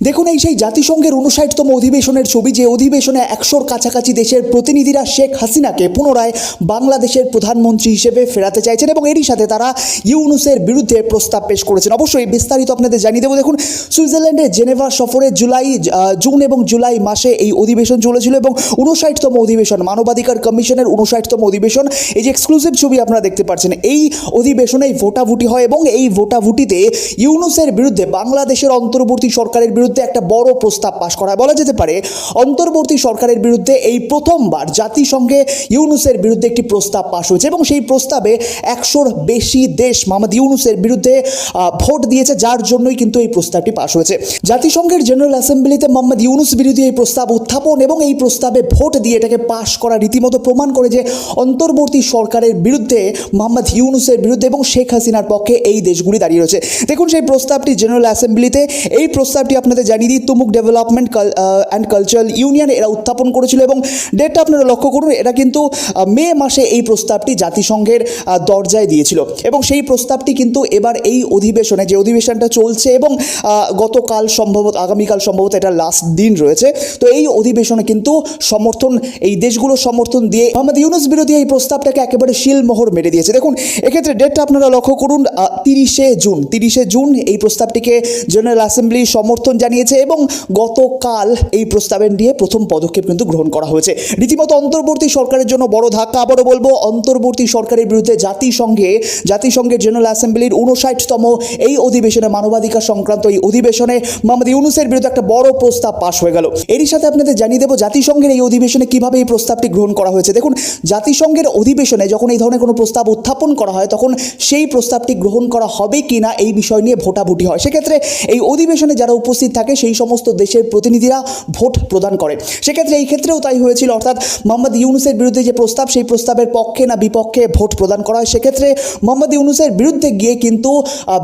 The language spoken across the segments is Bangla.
দেখুন এই সেই জাতিসংঘের উনষাটতম অধিবেশনের ছবি যে অধিবেশনে একশোর কাছাকাছি দেশের প্রতিনিধিরা শেখ হাসিনাকে পুনরায় বাংলাদেশের প্রধানমন্ত্রী হিসেবে ফেরাতে চাইছেন এবং এরই সাথে তারা ইউনুসের বিরুদ্ধে প্রস্তাব পেশ করেছেন। অবশ্যই বিস্তারিত আপনাদের জানিয়ে দেবো। দেখুন সুইজারল্যান্ডের জেনেভা সফরে জুলাই জুন এবং জুলাই মাসে এই অধিবেশন চলেছিল এবং উনষাটতম অধিবেশন, মানবাধিকার কমিশনের উনষাটতম অধিবেশন। এই যে এক্সক্লুসিভ ছবি আপনারা দেখতে পাচ্ছেন, এই অধিবেশনে ভোটাভুটি হয় এবং এই ভোটাভুটিতে ইউনুসের বিরুদ্ধে বাংলাদেশের অন্তর্বর্তী সরকারের বিরুদ্ধে একটা বড় প্রস্তাব পাশ করা বলা যেতে পারে, অন্তর্বর্তী সরকারের বিরুদ্ধে এই প্রথমবার জাতিসংঘে ইউনুসের বিরুদ্ধে একটি প্রস্তাব পাশ হয়েছে এবং সেই প্রস্তাবে একশোর বেশি দেশ মোহাম্মদ ইউনুসের বিরুদ্ধে ভোট দিয়েছে, যার জন্যই কিন্তু এই প্রস্তাবটি পাশ হয়েছে। জাতিসংঘের জেনারেল অ্যাসেম্বলিতে মোহাম্মদ ইউনুস বিরোধী এই প্রস্তাব উত্থাপন এবং এই প্রস্তাবে ভোট দিয়ে এটাকে পাশ করা রীতিমতো প্রমাণ করে যে অন্তর্বর্তী সরকারের বিরুদ্ধে মোহাম্মদ ইউনুসের বিরুদ্ধে এবং শেখ হাসিনার পক্ষে এই দেশগুলি দাঁড়িয়ে রয়েছে। দেখুন সেই প্রস্তাবটি জেনারেল অ্যাসেম্বলিতে, এই প্রস্তাবটি আপনাদের জানিয়ে দিই, Tumuk development and cultural union এরা উত্থাপন করেছিল এবং ডেটটা আপনারা লক্ষ্য করুন এটা কিন্তু মে মাসে এই প্রস্তাবটি জাতিসংঘের দরজায় দিয়েছিল এবং সেই প্রস্তাবটি কিন্তু এবার এই অধিবেশনে, যে অধিবেশনটা চলছে এবং গতকাল সম্ভবত, আগামীকাল সম্ভবত এটা লাস্ট দিন রয়েছে। তো এই অধিবেশনে কিন্তু সমর্থন, এই দেশগুলো সমর্থন দিয়ে মোহাম্মদ ইউনুস বিরোধী এই প্রস্তাবটাকে একেবারে শিলমোহর মেরে দিয়েছে। দেখুন, এক্ষেত্রে ডেটটা আপনারা লক্ষ্য করুন তিরিশে জুন তিরিশে জুন এই প্রস্তাবটিকে জেনারেল অ্যাসেম্বলি সমর্থন জানিয়েছে এবং গতকাল এই প্রস্তাবের নিয়ে প্রথম পদক্ষেপ কিন্তু গ্রহণ করা হয়েছে। রীতিমতো অন্তর্বর্তী সরকারের জন্য বড় ধাক্কা। আবারও বলব, অন্তর্বর্তী সরকারের বিরুদ্ধে জাতিসংঘে, জাতিসংঘের জেনারেল অ্যাসেম্বলির উনষাটতম এই অধিবেশনে মানবাধিকার সংক্রান্ত এই অধিবেশনে মোহাম্মদ ইউনুসের বিরুদ্ধে একটা বড় প্রস্তাব পাশ হয়ে গেল। এরই সাথে আপনাদের জানিয়ে দেবো, জাতিসংঘের এই অধিবেশনে কীভাবে এই প্রস্তাবটি গ্রহণ করা হয়েছে। দেখুন, জাতিসংঘের অধিবেশনে যখন এই ধরনের কোনো প্রস্তাব উত্থাপন করা হয়, তখন সেই প্রস্তাবটি গ্রহণ করা হবে কি না এই বিষয় নিয়ে ভোটাভুটি হয়। সেক্ষেত্রে এই অধিবেশনে যারা উপস্থিত থাকে, সেই সমস্ত দেশের প্রতিনিধিরা ভোট প্রদান করে। সেক্ষেত্রে এই ক্ষেত্রেও তাই হয়েছিল, অর্থাৎ মোহাম্মদ ইউনুসের বিরুদ্ধে যে প্রস্তাব, সেই প্রস্তাবের পক্ষে না বিপক্ষে ভোট প্রদান করা হয়। সেক্ষেত্রে মোহাম্মদ ইউনুসের বিরুদ্ধে গিয়ে কিন্তু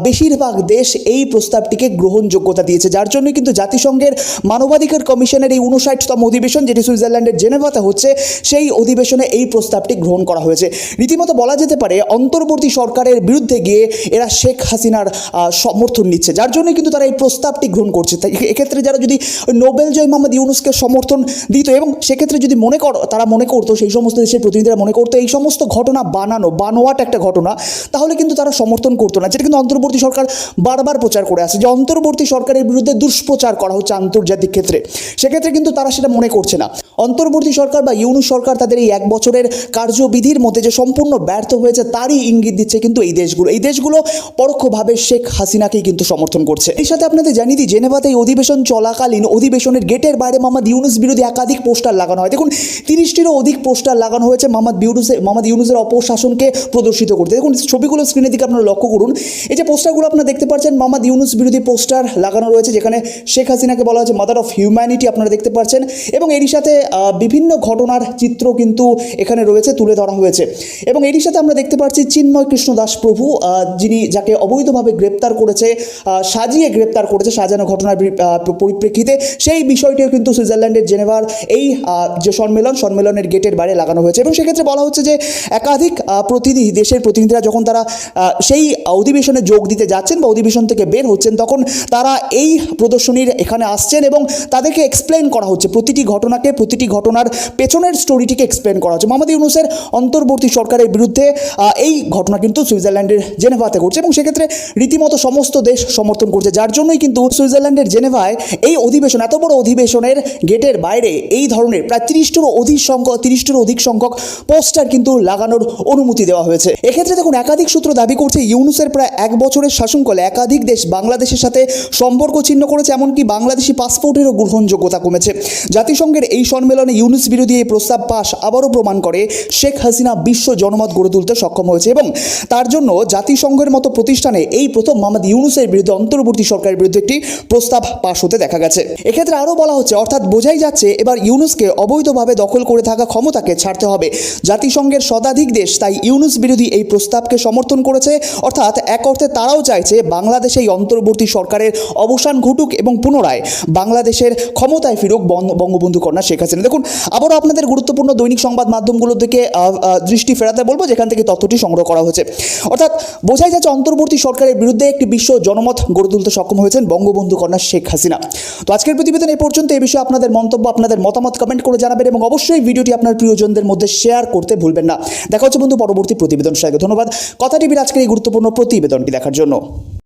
বেশিরভাগ দেশ এই প্রস্তাবটিকে গ্রহণযোগ্যতা দিয়েছে। যার জন্য কিন্তু জাতিসংঘের মানবাধিকার কমিশনের এই উনষাটতম অধিবেশন, যেটি সুইজারল্যান্ডের জেনেভাতে হচ্ছে, সেই অধিবেশনে এই প্রস্তাবটি গ্রহণ করা হয়েছে। রীতিমতো বলা যেতে পারে, অন্তর্বর্তী সরকারের বিরুদ্ধে গিয়ে এরা শেখ হাসিনার সমর্থন নিচ্ছে। যার জন্য কিন্তু তারা এই প্রস্তাবটি গ্রহণ করছে। তাই এক্ষেত্রে যারা যদি নোবেল জয় মোহাম্মদ ইউনুসকে সমর্থন দিত এবং সেক্ষেত্রে যদি মনে কর, তারা মনে করতো সেই সমস্ত দেশের প্রতিনিধিরা মনে করতো এই সমস্ত ঘটনা বানানো, বানোয়াট একটা ঘটনা, তাহলে কিন্তু তারা সমর্থন করতো না। যেটা কিন্তু অন্তর্বর্তী সরকার বারবার প্রচার করে আসে যে অন্তর্বর্তী সরকারের বিরুদ্ধে দুষ্প্রচার করা হচ্ছে আন্তর্জাতিক ক্ষেত্রে। সেক্ষেত্রে কিন্তু তারা সেটা মনে করছে না। অন্তর্বর্তী সরকার বা ইউনুস সরকার তাদের এই এক বছরের কার্যবিধির মধ্যে যে সম্পূর্ণ ব্যর্থ হয়েছে, তারই ইঙ্গিত দিচ্ছে কিন্তু এই দেশগুলো। এই দেশগুলো পরোক্ষভাবে শেখ হাসিনাকেই কিন্তু সমর্থন করছে। এর সাথে আপনাদের জানিয়ে দিই জেনেভাতে অধিবেশন চলাকালীন অধিবেশনের গেটের বাইরে মোহাম্মদ ইউনুস বিরোধী একাধিক পোস্টার লাগানো হয়। দেখুন, তিরিশটিরও অধিক পোস্টার লাগানো হয়েছে মোহাম্মদ ইউনুসের মোহাম্মদ ইউনুসের অপশাসনকে প্রদর্শিত করতে। দেখুন, ছবিগুলো স্ক্রিনের দিকে আপনারা লক্ষ্য করুন। এই যে পোস্টারগুলো আপনারা দেখতে পাচ্ছেন, মোহাম্মদ ইউনুস বিরোধী পোস্টার লাগানো রয়েছে, যেখানে শেখ হাসিনাকে বলা হয়েছে মাদার অফ হিউম্যানিটি আপনারা দেখতে পাচ্ছেন। এবং এরই সাথে বিভিন্ন ঘটনার চিত্র কিন্তু এখানে রয়েছে, তুলে ধরা হয়েছে। এবং এরই সাথে আমরা দেখতে পাচ্ছি চিন্ময় কৃষ্ণ দাস প্রভু যিনি যাকে অবৈধভাবে গ্রেপ্তার করেছে সাজিয়ে গ্রেপ্তার করেছে সাজানো ঘটনার পরিপ্রেক্ষিতে সেই বিষয়টিও কিন্তু সুইজারল্যান্ডের জেনেভার এই যে সম্মেলন, সম্মেলনের গেটের বাইরে লাগানো হয়েছে এবং সেক্ষেত্রে বলা হচ্ছে যে একাধিক প্রতিনিধি, দেশের প্রতিনিধিরা যখন তারা সেই অধিবেশনে যোগ দিতে যাচ্ছেন বা অধিবেশন থেকে বের হচ্ছেন তখন তারা এই প্রদর্শনীর এখানে আসছেন এবং তাদেরকে এক্সপ্লেন করা হচ্ছে। প্রতিটি ঘটনাকে, প্রতিটি ঘটনার পেছনের স্টোরিটিকে এক্সপ্লেন করা হচ্ছে। মোহাম্মদ ইউনুসের অন্তর্বর্তী সরকারের বিরুদ্ধে এই ঘটনা কিন্তু সুইজারল্যান্ডের জেনেভাতে ঘটছে এবং সেক্ষেত্রে রীতিমতো সমস্ত দেশ সমর্থন করছে। যার জন্যই কিন্তু সুইজারল্যান্ডের জেনেভায় এই অধিবেশন, এত বড় অধিবেশনের গেটের বাইরে এই ধরনের প্রায় তিরিশটিরও অধিক সংখ্যক, তিরিশটিরও অধিক সংখ্যক পোস্টার কিন্তু লাগানোর অনুমতি দেওয়া হয়েছে। এক্ষেত্রে দেখুন, একাধিক সূত্র দাবি করছে ইউনুসের প্রায় এক বছরের শাসনকালে একাধিক দেশ বাংলাদেশের সাথে সম্পর্ক ছিন্ন করেছে, এমনকি বাংলাদেশি পাসপোর্টেরও গ্রহণযোগ্যতা কমেছে। জাতিসংঘের এই সম্মেলনে ইউনুস বিরোধী এই প্রস্তাব পাশ আবারও প্রমাণ করে শেখ হাসিনা বিশ্ব জনমত গড়ে তুলতে সক্ষম হয়েছে এবং তার জন্য জাতিসংঘের মতো প্রতিষ্ঠানে এই প্রথম মোহাম্মদ ইউনুসের বিরুদ্ধে অন্তর্বর্তী সরকারের বিরুদ্ধে একটি প্রস্তাব পাশ হতে দেখা গেছে। এক্ষেত্রে আরও বলা হচ্ছে, অর্থাৎ বোঝাই যাচ্ছে এবার ইউনুসকে অবৈধভাবে দখল করে থাকা ক্ষমতাকে ছাড়তে হবে। জাতিসংঘের শতাধিক দেশ তাই ইউনুস বিরোধী এই প্রস্তাবকে সমর্থন করেছে। অর্থাৎ এক অর্থে তারাও চাইছে বাংলাদেশে এই অন্তর্বর্তী সরকারের অবসান ঘটুক এবং পুনরায় বাংলাদেশের ক্ষমতায় ফিরুক বঙ্গ- বঙ্গবন্ধু কন্যা শেখ হাসিনা। দেখুন, আবারও আপনাদের গুরুত্বপূর্ণ দৈনিক সংবাদ মাধ্যমগুলোর দিকে দৃষ্টি ফেরাতে বলব, যেখান থেকে তথ্যটি সংগ্রহ করা হয়েছে। অর্থাৎ বোঝাই যাচ্ছে, অন্তর্বর্তী সরকারের বিরুদ্ধে একটি বিশ্ব জনমত গড়ে তুলতে সক্ষম হয়েছেন বঙ্গবন্ধু কন্যা শেখ হাসিনা। তো আজকের প্রতিবেদন এ পর্যন্ত। এই বিষয়ে আপনাদের মন্তব্য, আপনাদের মতামত কমেন্ট করে জানাবেন এবং অবশ্যই ভিডিওটি আপনার প্রিয়জনদের মধ্যে শেয়ার করতে ভুলবেন না। দেখা হচ্ছে বন্ধু পরবর্তী প্রতিবেদন সঙ্গে ধন্যবাদ। কথা টিভির আজকের এই গুরুত্বপূর্ণ প্রতিবেদনটি দেখার জন্য।